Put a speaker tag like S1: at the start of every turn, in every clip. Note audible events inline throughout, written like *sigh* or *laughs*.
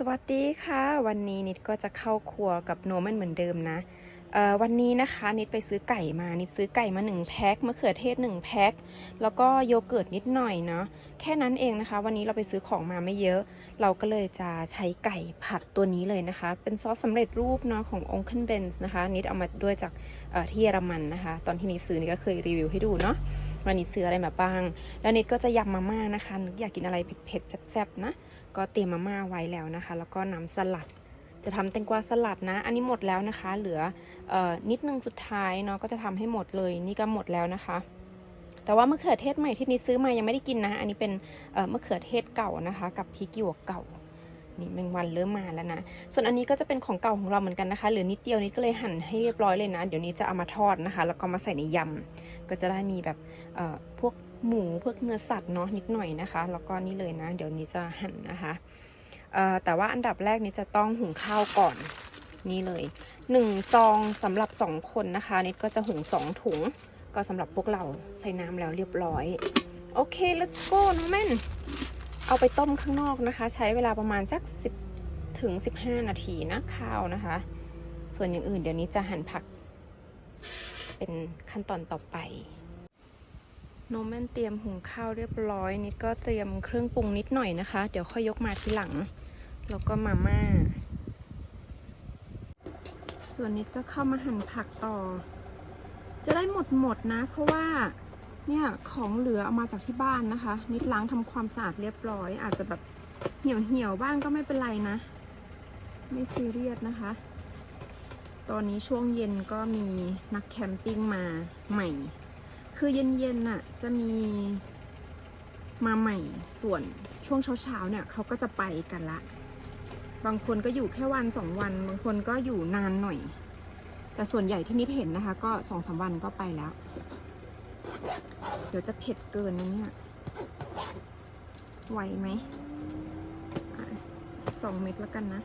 S1: สวัสดีค่ะ วันนี้นิดก็จะเข้าครัวกับโนมันเหมือนเดิมนะเอ่อวันนี้นะคะนิดไปซื้อไก่มานิดซื้อไก่มา1แพ็คมะเขือเทศ1แพ็คแล้วก็โยเกิร์ตนิดหน่อยเนาะแค่นั้นเองนะคะ วันนี้เราไปซื้อของมาไม่เยอะ เราก็เลยจะใช้ไก่ผัดตัวนี้เลยนะคะ เป็นซอสสำเร็จรูปเนาะของ o n k e l b e n z นะคะนิดเอามาด้วยจากเอ่อที่เยอรมันนะคะ ตอนที่นิดซื้อนิดก็เคยรีวิวให้ดูเนาะวันนี้ซื้ออะไรมาบ้าง แล้วนิดก็จะยำมาม่านะคะนึกอยากกินอะไรเผ็ดๆแซ่บๆนะ ก็เตรียมมาม่าไว้แล้วนะคะ แล้วก็น้ำสลัด จะทำแตงกวาสลัดนะ อันนี้หมดแล้วนะคะ เหลือออนิดนึงสุดท้ายเนาะก็จะทำให้หมดเลย นี่ก็หมดแล้วนะคะ แต่ว่ามะเขือเทศใหม่ที่นิดซื้อมายังไม่ได้กินนะ อันนี้เป็นเมะเขือเทศเก่านะคะ กับพริกหยวกเก่านี่แมงวันเริ่มมาแล้วนะ ส่วนอันนี้ก็จะเป็นของเก่าของเราเหมือนกันนะคะเหลือนิดเดียวนิดก็เลยหั่นให้เรียบร้อยเลยนะ เดี๋ยวนี้จะเอามาทอดนะคะ แล้วก็มาใส่ในยำก็จะได้มีแบบพวก หมูพวกเนื้อสัตว์เนาะนิดหน่อยนะคะ แล้วก็นี่เลยนะ เดี๋ยวนี้จะหั่นนะคะแต่ว่าอันดับแรกนี้จะต้องหุงข้าวก่อนนี่เลยหนึ่งซองสำหรับสองคนนะคะนิดก็จะหุงสองถุง ก็สำหรับพวกเราใส่น้ำแล้วเรียบร้อย โอเค let's go น้องแม่นเอาไปต้มข้างนอกนะคะ ใช้เวลาประมาณสัก 10 ถึง 15 นาทีนะข้าวนะคะ ส่วนอย่างอื่นเดี๋ยวนี้จะหั่นผัก เป็นขั้นตอนต่อไป โนแมนเตรียมหุงข้าวเรียบร้อยนิดก็เตรียมเครื่องปรุงนิดหน่อยนะคะ เดี๋ยวค่อยยกมาทีหลัง แล้วก็มาม่า ส่วนนิดก็เข้ามาหั่นผักต่อ จะได้หมดหมดนะ เพราะว่าเนี่ยของเหลือเอามาจากที่บ้านนะคะ นิดล้างทำความสะอาดเรียบร้อย อาจจะแบบเหี่ยวเหี่ยวๆบ้างก็ไม่เป็นไรนะ ไม่ซีเรียสนะคะ ตอนนี้ช่วงเย็นก็มีนักแคมปิ้งมาใหม่ คือเย็นๆน่ะจะมีมาใหม่ส่วนช่วงเช้าๆเนี่ยเขาก็จะไปกันละ บางคนก็อยู่แค่วันสองวัน บางคนก็อยู่นานหน่อย แต่ส่วนใหญ่ที่นิดเห็นนะคะ ก็สองสามวันก็ไปแล้ว เดี๋ยวจะเผ็ดเกินนะเนี่ยไหวไหมสองเม็ดแล้วกันนะ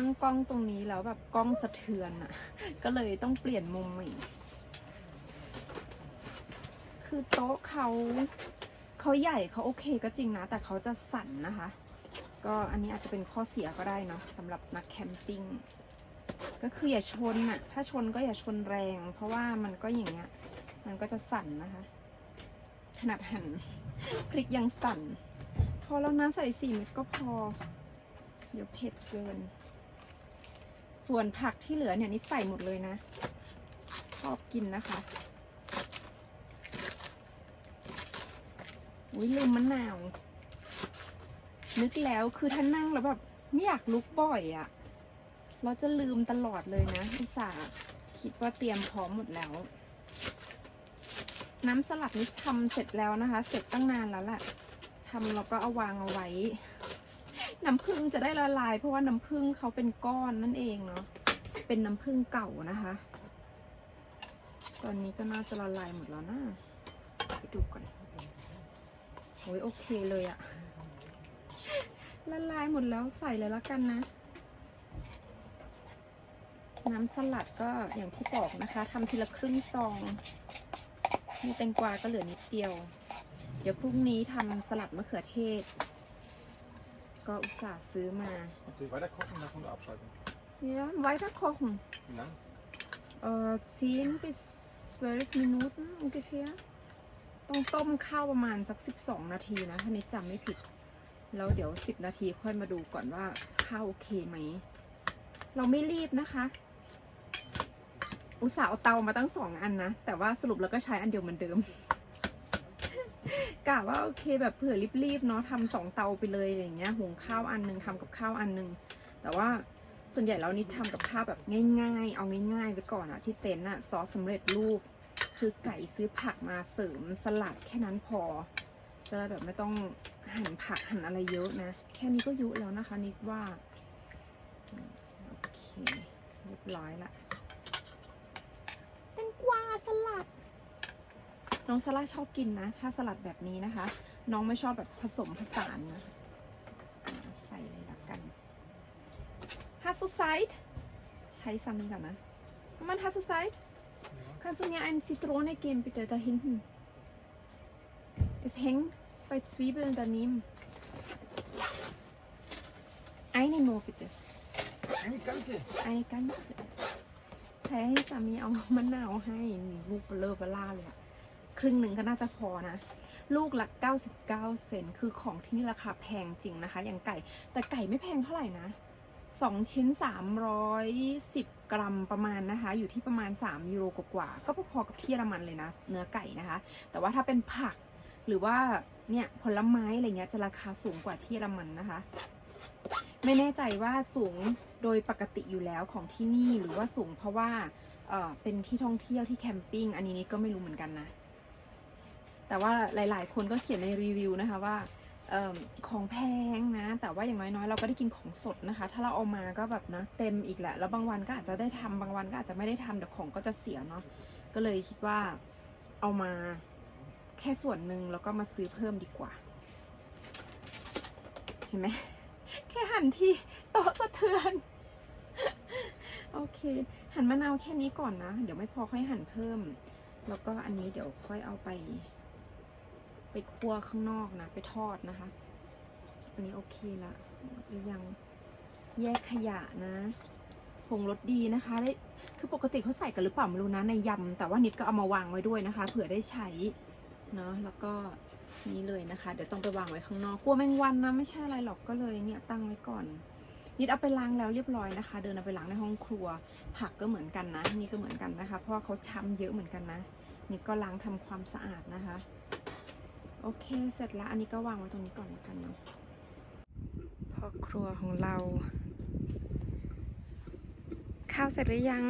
S1: ตั้งกล้องตรงนี้แล้วแบบกล้องสะเทือนอะก็เลยต้องเปลี่ยนมุมใหม่คือโต๊ะเขาเขาใหญ่เขาโอเคก็จริงนะ แต่เขาจะสั่นนะคะ ก็อันนี้อาจจะเป็นข้อเสียก็ได้เนาะสำหรับนักแคมปิ้งก็คืออย่าชนอะถ้าชนก็อย่าชนแรง เพราะว่ามันก็อย่างเงี้ย มันก็จะสั่นนะคะ ขนาดหันพริกยังสั่น พอแล้วนะใส่สี่เม็ดก็พอ เดี๋ยวเผ็ดเกิน ส่วนผักที่เหลือเนี่ยนี่ใส่หมดเลยนะ ชอบกินนะคะอุ้ยลืมมะนาว นึกแล้วคือถ้านั่งแล้วแบบไม่อยากลุกบ่อยอะ่ะ เราจะลืมตลอดเลยนะอุตส่าห์คิดว่าเตรียมพร้อมหมดแล้ว น้ำสลัดนี่ทำเสร็จแล้วนะคะ เสร็จตั้งนานแล้วแหละทำแล้วก็เอาวางเอาไว้ น้ำผึ้งจะได้ละลาย เพราะว่าน้ำผึ้งเขาเป็นก้อนนั่นเองเนาะ เป็นน้ำผึ้งเก่านะคะ ตอนนี้ก็น่าจะละลายหมดแล้วนะไปดูก่อนโอ้ยโอเคเลยอะละลายหมดแล้วใส่เลยละกันนะ น้ำสลัดก็อย่างที่บอกนะคะทำทีละครึ่งซอง มีแตงกวาก็เหลือนิดเดียว เดี๋ยวพรุ่งนี้ทำสลัดมะเขือเทศ ก็อุตส่าห์ซื้อมา
S2: Kannst du weiter kochen und davon abschalten?
S1: Ja, weiter kochen.
S2: Wie lang?
S1: Äh, 10 bis 12 Minuten ungefähr ต้องต้มข้าวประมาณสัก 12 นาทีนะถ้านิดจำไม่ผิด แล้วเดี๋ยว 10 นาทีค่อยมาดูก่อนว่าข้าวโอเคไหม เราไม่รีบนะคะ อุตส่าห์เอาเตามาตั้งสองอันนะ แต่ว่าสรุปแล้วก็ใช้อันเดียวเหมือนเดิมกะว่าโอเคแบบเผื่อรีบๆเนาะทำสองเตาไปเลยอย่างเงี้ยหุงข้าวอันหนึงทำกับข้าวอันหนึง แต่ว่าส่วนใหญ่แล้วนี่ทำกับข้าวแบบง่าย ๆ เอาง่ายๆไว้ก่อนอะที่เต็นท์อะซอสสำเร็จรูปซื้อไก่ซื้อผักมาเสริมสลัดแค่นั้นพอ จะแบบไม่ต้องหั่นผักหั่นอะไรเยอะนะ แค่นี้ก็ยุแล้วนะคะนิดว่าโอเคเรียบร้อยละแตงกวาสลัด น้องซาร่าชอบกินนะ ถ้าสลัดแบบนี้นะคะ น้องไม่ชอบแบบผสมผสานนะอ่าใส่เลยละกันฮัสซูไซด์ใช้ซ้ำนี้ก่อนนะมันฮัสซูไซด์ Kannst du mir eine Zitrone geben, bitte, da hinten? Es hängt bei Zwiebeln daneben. Eine nur bitte.
S2: Eine ganze.
S1: Eine ganze. ใช้ให้สามีเอามะนาวให้นี่ลูกเบลอเบล่าเลยอะ ครึ่งหนึ่งก็น่าจะพอนะ ลูกละ 99 เซนคือของที่นี่ราคาแพงจริงนะคะ อย่างไก่ แต่ไก่ไม่แพงเท่าไหร่นะ2ชิ้น 310 กรัมประมาณนะคะ อยู่ที่ประมาณ 3 ยูโรกว่าก็พอๆกับที่เยอรมันเลยนะ เนื้อไก่นะคะ แต่ว่าถ้าเป็นผักหรือว่าเนี่ยผลไม้อะไรเงี้ยจะราคาสูงกว่าที่เยอรมันนะคะ ไม่แน่ใจว่าสูงโดยปกติอยู่แล้วของที่นี่หรือว่าสูงเพราะว่าเออเป็นที่ท่องเที่ยวที่แคมปิ้งอันนี้นี่ก็ไม่รู้เหมือนกันนะ แต่ว่าหลาย ๆ คนก็เขียนในรีวิวนะคะว่าออของแพงนะ แต่ว่าอย่างน้อยๆ เราก็ได้กินของสดนะคะ ถ้าเราเอามาก็แบบนะเต็มอีกแหละ แล้วบางวันก็อาจจะได้ทำบางวันก็อาจจะไม่ได้ทำเดี๋ยวของก็จะเสียเนาะ ก็เลยคิดว่าเอามาแค่ส่วนหนึ่งแล้วก็มาซื้อเพิ่มดีกว่า เห็นไหม แค่หั่นที่โต๊ะสะเทือน โอเค หั่นมะนาวแค่นี้ก่อนนะ เดี๋ยวไม่พอค่อยหั่นเพิ่ม แล้วก็อันนี้เดี๋ยวค่อยเอาไป ไปคั่วข้างนอกนะ ไปทอดนะคะ อันนี้โอเคละหรือยังแยกขยะนะผงรสดีนะคะได้คือปกติเขาใส่กันหรือเปล่าไม่รู้นะในยำแต่ว่านิดก็เอามาวางไว้ด้วยนะคะ เผื่อได้ใช้เนาะแล้วก็นี่เลยนะคะ เดี๋ยวต้องไปวางไว้ข้างนอกกลัวแมงวันนะไม่ใช่อะไรหรอกก็เลยเนี่ยตั้งไว้ก่อน นิดเอาไปล้างแล้วเรียบร้อยนะคะ เดินเอาไปล้างในห้องครัว ผักก็เหมือนกันนะนี่ก็เหมือนกันนะคะ เพราะเขาช้ำเยอะเหมือนกันนะนี่ก็ล้างทำความสะอาดนะคะ อเค เสร็จแล้ว อันนี้ก็วางไว้ตรงนี้ก่อนแล้วกันเนาะพ่อครัวของเรา ข้าวเสร็จหรือยัง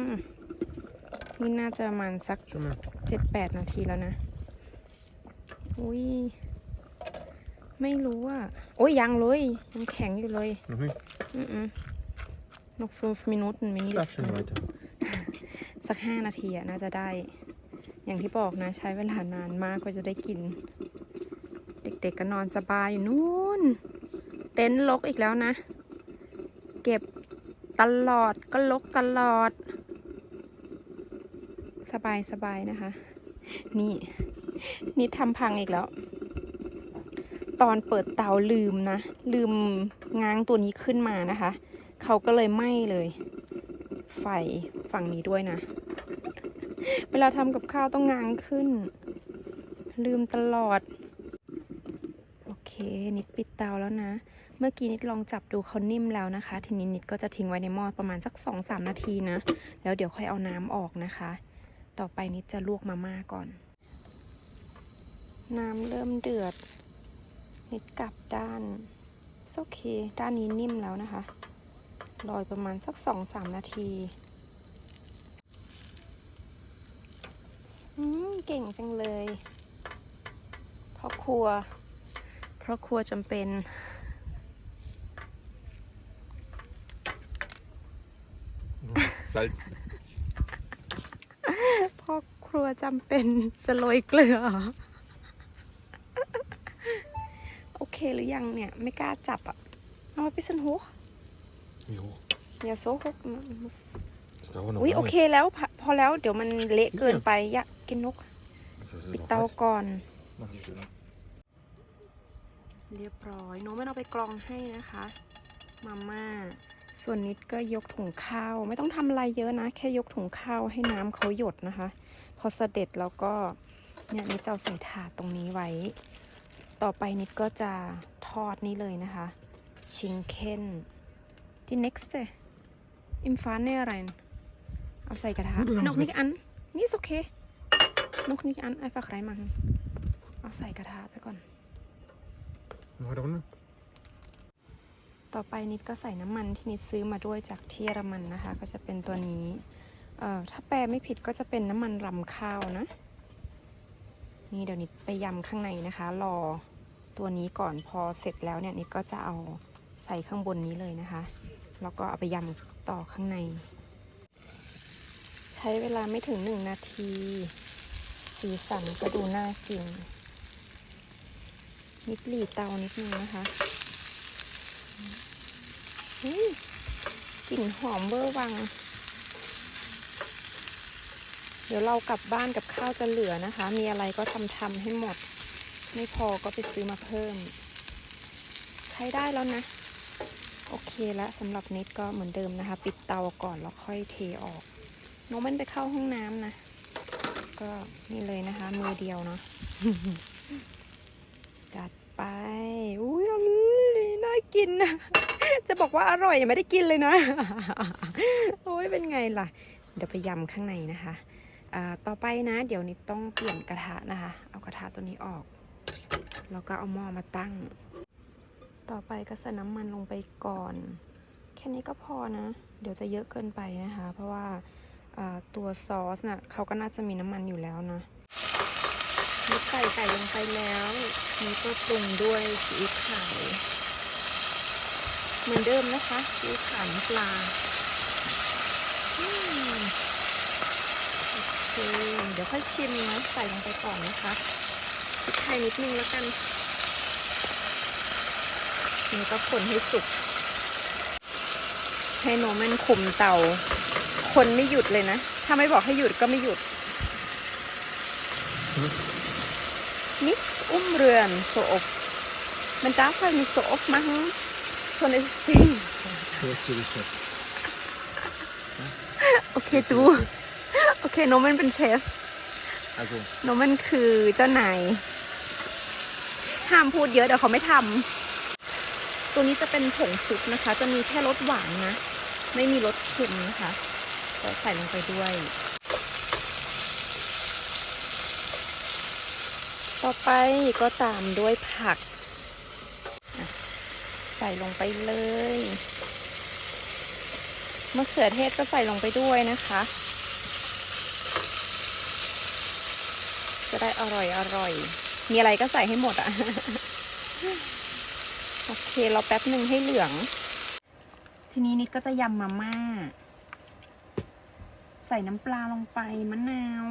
S1: นี่น่าจะประมาณสัก
S2: Schon mal.
S1: เจ็ดแปดนาทีแล้วนะ อุ้ย ไม่รู้อะ โอ้ยยังเลย ยังแข็งอยู่เลย
S2: Noch nicht.
S1: อืมๆ noch fünf Minuten mindestens
S2: Schlaf schon weiter.
S1: สักห้านาทีอะน่าจะได้ อย่างที่บอกนะ ใช้เวลานานมากกว่าจะได้กินเด็กๆก็นอนสบายอยู่นู่น เต็นท์ลกอีกแล้วนะ เก็บตลอดก็ลกตลอด สบายสบายนะคะ นี่ นี่ทำพังอีกแล้ว ตอนเปิดเตาลืมนะ ลืมง้างตัวนี้ขึ้นมานะคะ เขาก็เลยไหม้เลย ไฟฝั่งนี้ด้วยนะ เวลาทำกับข้าวต้องง้างขึ้นลืมตลอด นิดปิดเตาแล้วนะ เมื่อกี้นิดลองจับดูเขานิ่มแล้วนะคะ ทีนี้นิดก็จะทิ้งไว้ในหม้อประมาณสักสองสามนาทีนะ แล้วเดี๋ยวค่อยเอาน้ำออกนะคะ ต่อไปนิดจะลวกมาม่าก่อน น้ำเริ่มเดือด นิดกลับด้านโอเค ด้านนี้นิ่มแล้วนะคะรอยประมาณสักสองสามนาทีอืมเก่งจังเลยพราะครัว เพราะครัวจำเป็น
S2: Salz.
S1: พ่อครัวจำเป็นจะโรยเกลือเหรอโอเคหรือยังเนี่ย ไม่กล้าจับอะ เอามาพิสันหุก
S2: Jo.
S1: อย่าโซหกนะ
S2: Das dauert noch
S1: อุ้ย
S2: lange.
S1: โอเคแล้วพอพอแล้วเดี๋ยวมันเละเกินไปอยากกินนก
S2: Das ist
S1: ปิด
S2: noch
S1: เตา
S2: heiß.
S1: ก่อน
S2: Mach die schön.
S1: เรียบร้อยโน้ตไม่เอาไปกรองให้นะคะมาม่าส่วนนิดก็ยกถุงข้าว ไม่ต้องทำอะไรเยอะนะ แค่ยกถุงข้าวให้น้ำเขาหยดนะคะ พอเสด็จแล้วก็เนี่ยนิดจะเอาใส่ถาดตรงนี้ไว้ ต่อไปนิดก็จะทอดนี่เลยนะคะชิงเค้นที่ next im f a n e r e i n เอาใส่กระทะ
S2: Nudeln
S1: นก
S2: haben
S1: นิกอันนี่โอเคนกนิกอันไอ้ฝักไรมังเอาใส่กระทะไปก่อน
S2: Noch weiter runter.
S1: ต่อไปนิดก็ใส่น้ำมันที่นิดซื้อมาด้วยจากที่เยอรมันนะคะ ก็จะเป็นตัวนี้ เอ่อถ้าแปลไม่ผิดก็จะเป็นน้ำมันรำข้าวนะ นี่เดี๋ยวนิดไปยำข้างในนะคะ รอตัวนี้ก่อนพอเสร็จแล้วเนี่ยนิดก็จะเอาใส่ข้างบนนี้เลยนะคะ แล้วก็เอาไปยำต่อข้างใน ใช้เวลาไม่ถึงหนึ่งนาที สีสันก็ดูน่ากิน นิดหลีเตานิดนึงนะคะกลิ่นหอมเวอร์วัง เดี๋ยวเรากลับบ้านกับข้าวจะเหลือนะคะ มีอะไรก็ทำทำให้หมด ไม่พอก็ไปซื้อมาเพิ่ม ใช้ได้แล้วนะ โอเคแล้วสำหรับนิดก็เหมือนเดิมนะคะ ปิดเตาก่อนแล้วค่อยเทออก น้องมันไปเข้าห้องน้ำนะ ก็นี่เลยนะคะ มือเดียวเนาะจัด ไป อุ้ยอาเลยน่ากินนะจะบอกว่าอร่อยยังไม่ได้กินเลยนะ โอ้ยเป็นไงล่ะ เดี๋ยวไปยำข้างในนะคะต่อไปนะ เดี๋ยวนิดต้องเปลี่ยนกระทะนะคะ เอากระทะตัวนี้ออก แล้วก็เอาหม้อมาตั้ง ต่อไปก็ใส่น้ำมันลงไปก่อน แค่นี้ก็พอนะ เดี๋ยวจะเยอะเกินไปนะคะ เพราะว่าตัวซอสน่ะเขาก็น่าจะมีน้ำมันอยู่แล้วนะ นิดใส่ไก่ลงไปแล้วนี่ก็ปรุงด้วยซีอิ๊วขาวเหมือนเดิมนะคะซีอิ๊วขาวปลาโอเคเดี๋ยวค่อยชิมนะใส่ลงไปก่อนนะคะพริกไทยนิดนึงแล้วกันนี่ก็คนให้สุก ให้โนมันคุมเตา คนไม่หยุดเลยนะ ถ้าไม่บอกให้หยุดก็ไม่หยุด นี่อุ้มเรือนโซอฟมันจ้าไฟมีโซอฟมั้งชนเอสติง
S2: Yes, det är så.
S1: โอเคดูโอเคโนมันเป็นเชฟ
S2: Alltså,
S1: โนมันคือเจ้านายห้ามพูดเยอะเดี๋ยวเขาไม่ทำตัวนี้จะเป็นผงซุปนะคะ จะมีแค่รสหวานนะ ไม่มีรสเค็มนะคะก็ใส่ลงไปด้วย ต่อไปก็ตามด้วยผัก ใส่ลงไปเลยมะเขือเทศก็ใส่ลงไปด้วยนะคะ จะได้อร่อยอร่อย มีอะไรก็ใส่ให้หมดอะ โอเคเราแป๊บหนึ่งให้เหลือง ทีนี้นิดก็จะยำมาม่า ใส่น้ำปลาลงไปมะนาว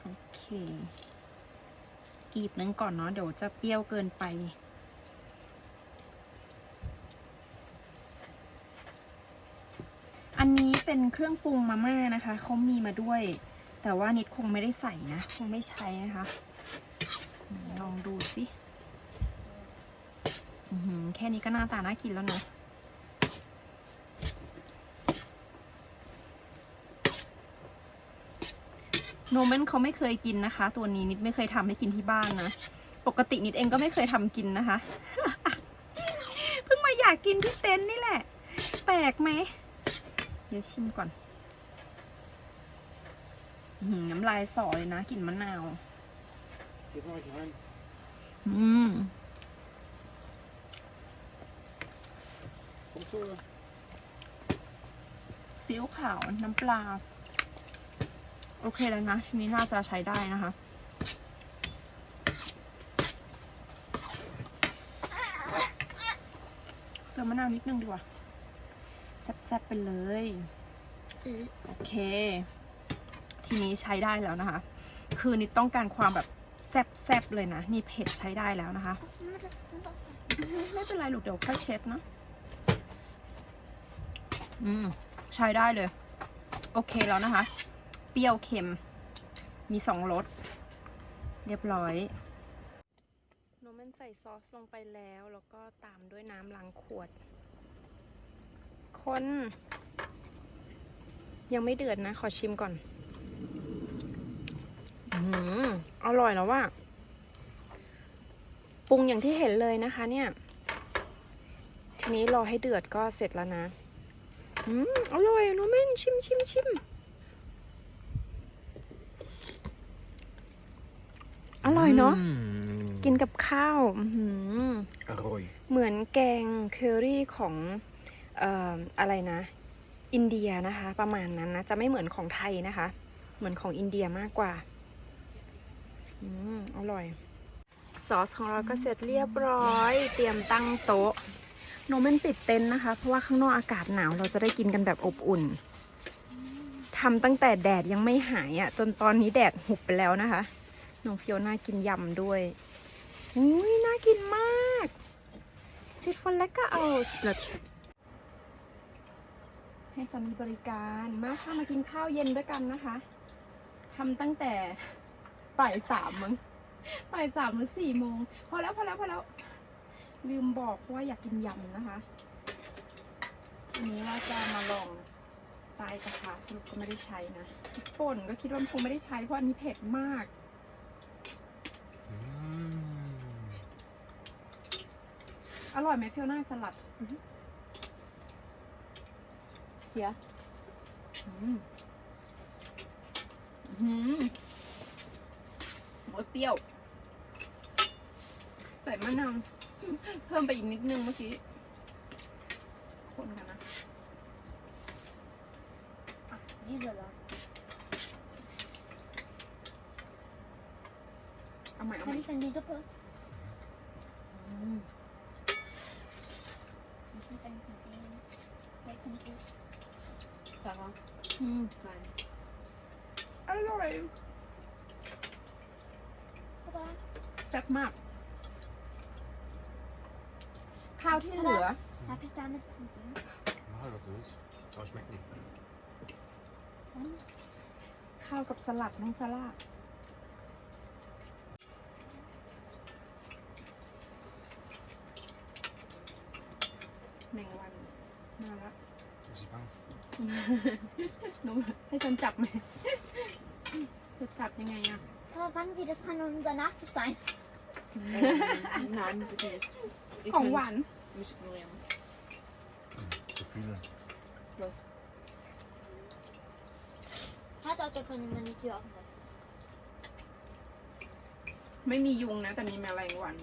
S1: โอเค กีบนึงก่อนเนาะเดี๋ยวจะเปรี้ยวเกินไป อันนี้เป็นเครื่องปรุงมาม่านะคะเขามีมาด้วย แต่ว่านิดคงไม่ได้ใส่นะ คงไม่ใช้นะคะ ลองดูสิแค่นี้ก็หน้าตาน่ากินแล้วเนาะ โนเมนเขาไม่เคยกินนะคะ ตัวนี้นิดไม่เคยทำให้กินที่บ้านนะ ปกตินิดเองก็ไม่เคยทำกินนะคะ เพิ่งมาอยากกินที่เต็นท์นี่แหละ แปลกไหม เดี๋ยวชิมก่อนอื้อหือน้ำลายสอเลยนะกลิ่นมะนาว
S2: det var inte han.
S1: อืม
S2: Kom så.
S1: ซีอิ๊วขาวน้ำปลา โอเคแล้วนะ ทีนี้น่าจะใช้ได้นะคะ เติมมะนาวนิดนึงดีกว่า แซ่บๆไปเลย โอเค ทีนี้ใช้ได้แล้วนะคะ คือนิดต้องการความแบบแซ่บๆเลยนะ นี่เผ็ดใช้ได้แล้วนะคะ ไม่เป็นไรลูกเดี๋ยวค่อยเช็ดเนะอืม ใช้ได้เลย โอเคแล้วนะคะ เปรี้ยวเค็ม มีสองรสเรียบร้อยโนมันใส่ซอสลงไปแล้ว แล้วก็ตามด้วยน้ำล้างขวด คน ยังไม่เดือดนะ ขอชิมก่อนอืมอร่อยแล้วว่าปรุงอย่างที่เห็นเลยนะคะ เนี่ย ทีนี้รอให้เดือดก็เสร็จแล้วนะ อืมอร่อยโน้องแม่นชิมชิมชิม ร่อยเนาะ
S2: Mm.
S1: กินกับข้าวอื้อหือ
S2: Arroy.
S1: เหมือนแกงเคอรี่ของเอ่ออะไรนะ อินเดียนะคะ ประมาณนั้นนะจะไม่เหมือนของไทยนะคะ เหมือนของอินเดียมากกว่าอืมอร่อย ซอสของเราก็เสร็จเรียบร้อย เตรียมตั้งโต๊ะโนเมนปิดเต็นท์นะคะ เพราะว่าข้างนอกอากาศหนาวเราจะได้กินกันแบบอบอุ่นทำตั้งแต่แดดยังไม่หายอะ่ะ จนตอนนี้แดดหุบไปแล้วนะคะ น้องเฟิโอน่ากินยำด้วยอุ้ยน่ากินมาก Zit voor lekker aus. Dat. ให้สามีบริการมาค่ะมากินข้าวเย็นด้วยกันนะคะทำตั้งแต่บ่ายสามมั้งบ่ายสามหรือสี่โมงพอแล้วพอแล้วพอแล้วลืมบอกว่าอยากกินยำนะคะวันนี้ว่าจะมาลองตายกระทะสรุปก็ไม่ได้ใช้นะป่นก็คิดว่าคงไม่ได้ใช้เพราะอันนี้เผ็ดมาก อร่อยไหมเพียวหน้าสลัดอื้อหือเกียร์อืมอื้อหืมโอ้ยเปรี้ยว ใส่มะนาวเพิ่มไปอีกนิดนึงเมื่อกี้ คนกันนะ
S3: Ah, diese Laut.
S1: เอาใหม่เอาให
S3: Kann
S1: ม่
S3: ich dann die Suppe?
S1: อืม
S3: Ich nicht eigentlich mit denen. Weil kann ich nicht.
S4: Sarah,
S1: อืม
S4: nein.
S1: อร่อย
S3: Tada.
S1: แซ่บมาก ข้าวที่เหลือ
S3: Darf ich damit mit denen?
S2: Mach doch du willst. Aber schmeckt nicht.
S3: Und?
S1: ข้าวกับสลัดน้องซาร่าแมงวัน มาแล้ว
S2: Muss ich fangen?
S1: หนูให้ฉันจับไหมจะจับยังไงอะ
S3: Papa, fangen Sie, das kann unser Nachtisch sein.
S4: Ähm, nein, bitte nicht. Ihr
S1: ของ
S4: könnt
S1: หวาน
S4: mich ignorieren.
S2: Zu viele.
S4: Los.
S3: Hat auch davon, wenn man die Tür offen lässt.
S1: ไม่มียุงนะ แต่มีแมลงวัน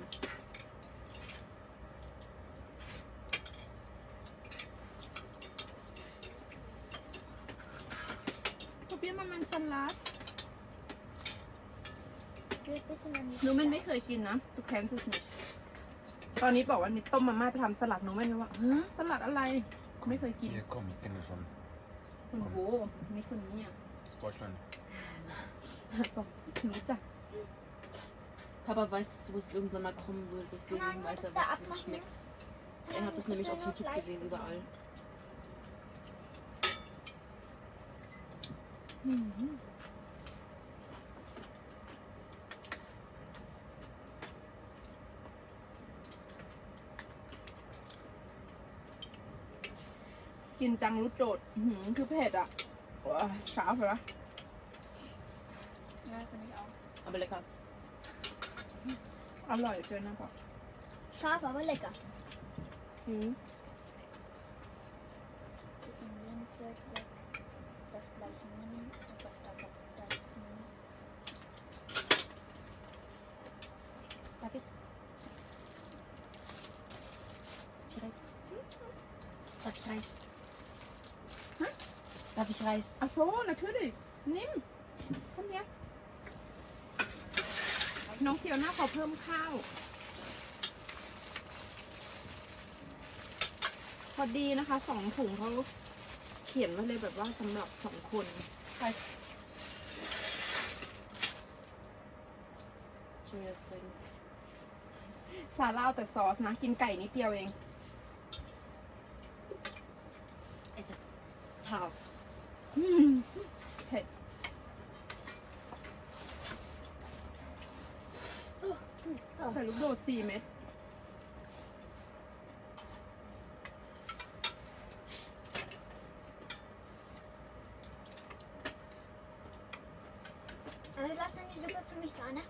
S1: Probier mal meinen Salat.
S3: Ich will ein bisschen an die
S1: หนูมันไม่เคยกินนะตูแคนซูสนิตอนนี้บอกว่านิดต้มมาม่าจะทำสลัดหนูไม่รู้ว่าเฮ้สลัดอะไร ไม่เคยกิน
S2: Hier, komm, ich kenne das schon.
S1: คุณโบนี่คนนี้อ่ะ
S2: Das ist Deutschland.
S1: บอกรู้จัก
S4: Papa weiß, dass du es irgendwann mal kommen würde, deswegen
S3: Kann man
S4: weiß er,
S3: das da
S4: was
S3: abmachen?
S4: es schmeckt.
S3: Kann
S4: Er
S3: man
S4: hat das
S3: nicht
S4: nämlich
S3: so
S4: auf
S3: schnell
S4: YouTube
S3: Fleisch
S4: gesehen,
S3: machen?
S4: überall.
S1: กินจังรุดโดดอื้อหือคือเผ็ดอะว้าช้าไปละ
S3: Ja, finde ich auch.
S4: Aber lecker.
S1: อร่อยเจอนะบอก
S3: Scharf, aber lecker.
S1: อืม
S3: Bisschen Lehmzeug weg. Das Fleisch nehmen. Und doch das auch da ist nehmen. Darf ich? Darf ich Reis? Darf ich Reis?
S1: Hm?
S3: Darf ich Reis?
S1: Ach so, natürlich. Nimm. Komm her. น้องเฟียวหน้าขอเพิ่มข้าว พอดีนะคะสองถุงเขาเขียนไว้เลยแบบว่าสำหรับสองคน
S4: Schon wieder trinken.
S1: ซาร่าเอาแต่ซอสนะ กินไก่นิดเดียวเอง
S4: Hart.
S1: อืม เผ็ดใส่ลูกโดดสี่เม็ด
S3: Also lass dann die Suppe für mich da, ne?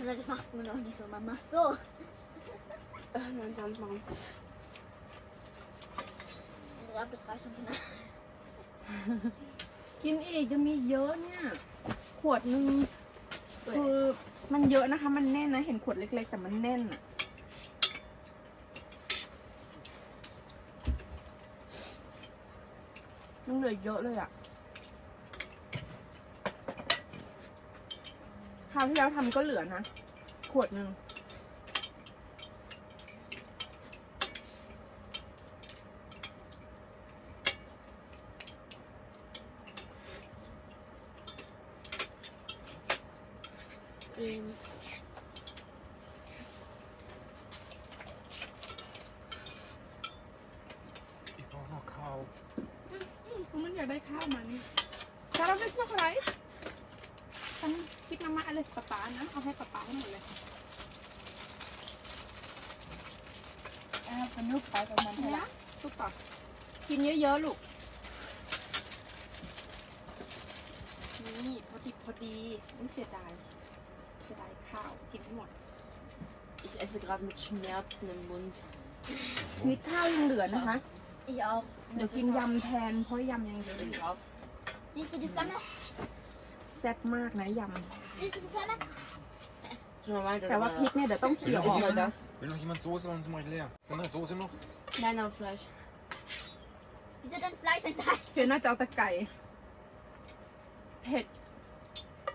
S3: Eller macht man auch nicht so, man macht so.
S4: Dann Sand machen.
S3: Ich glaube, das reicht schon.
S1: กินอีกจะมีเยอะเนี่ย ขวดหนึ่งคือมันเยอะนะคะ มันแน่นนะ เห็นขวดเล็ก ๆ แต่มันแน่นอะยังเหลือเยอะเลยอะาวที่แล้วทำก็เหลือนะ ขวดหนึ่งอีกพอนอกข้าวมันอยากได้ข้าวมัน Shall I make some ไรซ์ นคิดมามาอะไรป๊าป๊านะ เอาให้ป๊าป๊าให้หมดเลย
S3: Äh, genug Reis auf meinem
S1: เนี่ย
S3: Teller.
S1: ซุปเปอร์กินเยอะๆลูก นี่พอดีพอดีไม่เสียดายเสียดายข้าวกินไม่หมด
S4: Ich esse gerade mit Schmerzen im Mund.
S1: มีข้าวยังเหลือนะคะ
S3: Ich auch.
S1: เดี๋ยวกินยำแทนเพราะยำยังเหลืออยู่
S4: Drauf.
S3: Siehst du die Flamme?
S1: แซ่บมากนะย
S3: Siehst du die Flamme?
S4: Schon mal weiter. ำ
S1: แต่ว่าพริกเนี่ยเดี๋ยวต้องเขี่ยออก
S4: Ist mal
S1: นะ
S4: das?
S2: Will noch jemand Soße und zum leer? Kinder, Soße noch?
S4: Nein, aber Fleisch.
S3: Wieso denn Fleisch *laughs* mit Salz?
S1: เฟียน่าจะเอาแต่ไก่ เผ็ด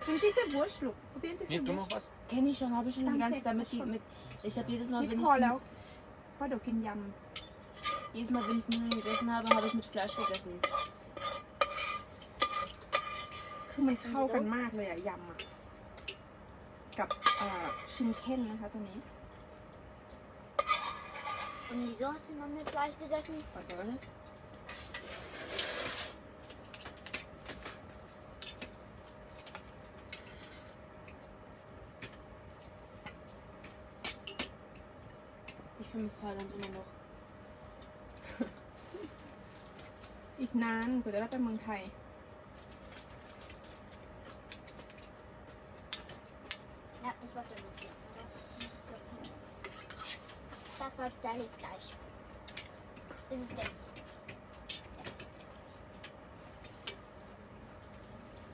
S1: เป็นที่เซบูชลูกเพียนที่เซ
S2: Nee, du
S1: บูช
S2: noch was?
S4: Kenne ich schon, habe ich schon die
S1: Danke,
S4: ganze Zeit mit,
S1: das
S4: die,
S1: schon.
S4: mit Ich habe jedes Mal,
S1: นี่
S4: wenn
S1: พอ
S4: ich
S1: แล้ว เพราะเดี๋ยวกินย
S4: jedes Mal, wenn ich Nudeln gegessen habe, habe ich mit Fleisch gegessen. ำ
S1: คือมันเข้ากันมากเลยอะยำอะกับเอ่อชิมเค้นนะคะตัวนี้
S3: Und wieso hast du noch mit Fleisch gegessen?
S4: Was war das? Ich vermisse Thailand immer noch.
S1: อีกนานกว่าจะได้ไปเมืองไทย
S3: Ja, das war der Nutzen. Das war dein Fleisch. Das ist der.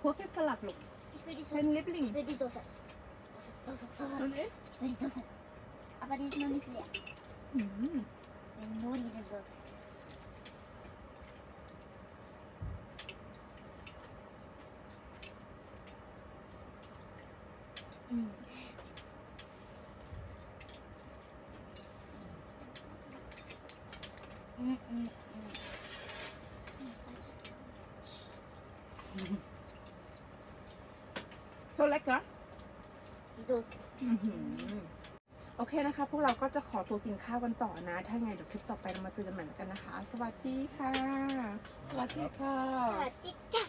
S1: พวกแค่สลัดลูก
S3: Ich will die
S1: เป็น
S3: Soße.
S1: ลิปลิง
S3: Ich will die Soße. Soße, Soße, Soße.
S1: นั่นเอส
S3: Ich will die Soße. Aber die ist noch nicht leer.
S1: อืม
S3: Ich will nur diese Soße. Mm. Mm, mm, mm. Seite.
S1: โซเล็กเหรอ
S3: Die Soße.
S1: โอเคนะคะ พวกเราก็จะขอตัวกินข้าวกันต่อนะ ถ้าไงเดี๋ยวคลิปต่อไปเรามาเจอกันใหม่แล้วกันนะคะ สวัสดีค่ะ
S4: Swadika.
S3: Ja, die Kat.